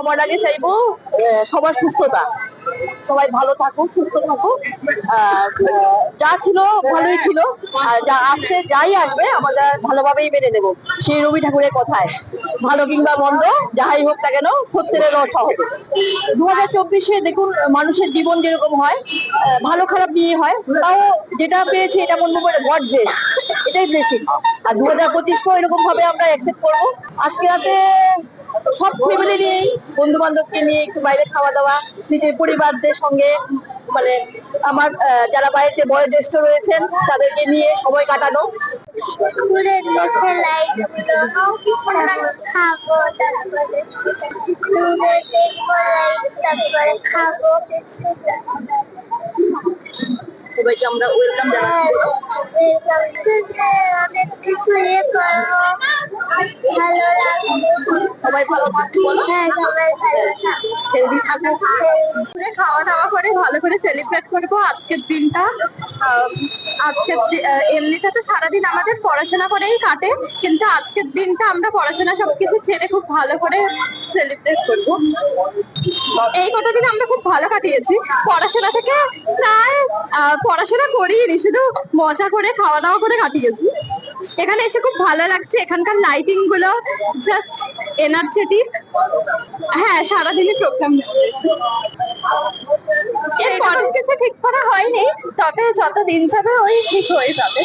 সবার আগে চাইব সবার সুস্থতা। সবাই ভালো থাকুক, সুস্থ থাকুক। যা ছিল ভালোই ছিল। আর যা আসছে, যাই আসবে, আমরা ভালোভাবেই মেনে নেব। সেই রবি ঠাকুরের কথায়। ভালো কিংবা মন্দ যাহাই হোক না কেন সত্যের রস হবে। দু হাজার চব্বিশে দেখুন, মানুষের জীবন যেরকম হয় ভালো খারাপ নিয়ে হয়, তাও যেটা পেয়েছি এটা মনে করে গড গ্রেস এটাই ব্লেসিং আর দু হাজার পঁচিশকেও এরকম ভাবে আমরা অ্যাকসেপ্ট করব। আজকে রাতে সব ফ্যামিলি নিয়েই বন্ধু বান্ধবকে নিয়ে একটু বাইরে খাওয়া দাওয়া নিজের পরিবারদের সঙ্গে মানে আমার যারা বাড়িতে বয়োজ্যেষ্ঠ রয়েছেন, তাদেরকে নিয়ে সময় কাটানো। সবাইকে আমরা ওয়েলকাম জানাচ্ছি। সবাই ভালো থাকবে বলো। হ্যাঁ হেলদি থাকুক খাওয়া দাওয়া করে ভালো করে সেলিব্রেট করব আজকের দিনটা। আম, আজকের এমনিতে তো সারাদিন আমাদের পড়াশোনা করেই কাটে কিন্তু আজকের দিনটা আমরা পড়াশোনা সবকিছু ছেড়ে খুব ভালো করে সেলিব্রেট করব। এই কটা দিন আমরা খুব ভালো কাটিয়েছি। পড়াশোনা থেকে প্রায় পড়াশোনা করিনি শুধু মজা করে খাওয়া দাওয়া করে কাটিয়েছি। এখানে এসে খুব ভালো লাগছে। এখানকার লাইটিংগুলো জাস্ট এনার্জেটিক হ্যাঁ সারাদিনই প্রোগ্রাম কিছু ঠিক করা হয়নি তবে যত দিন যাবে ওই ঠিক হয়ে যাবে।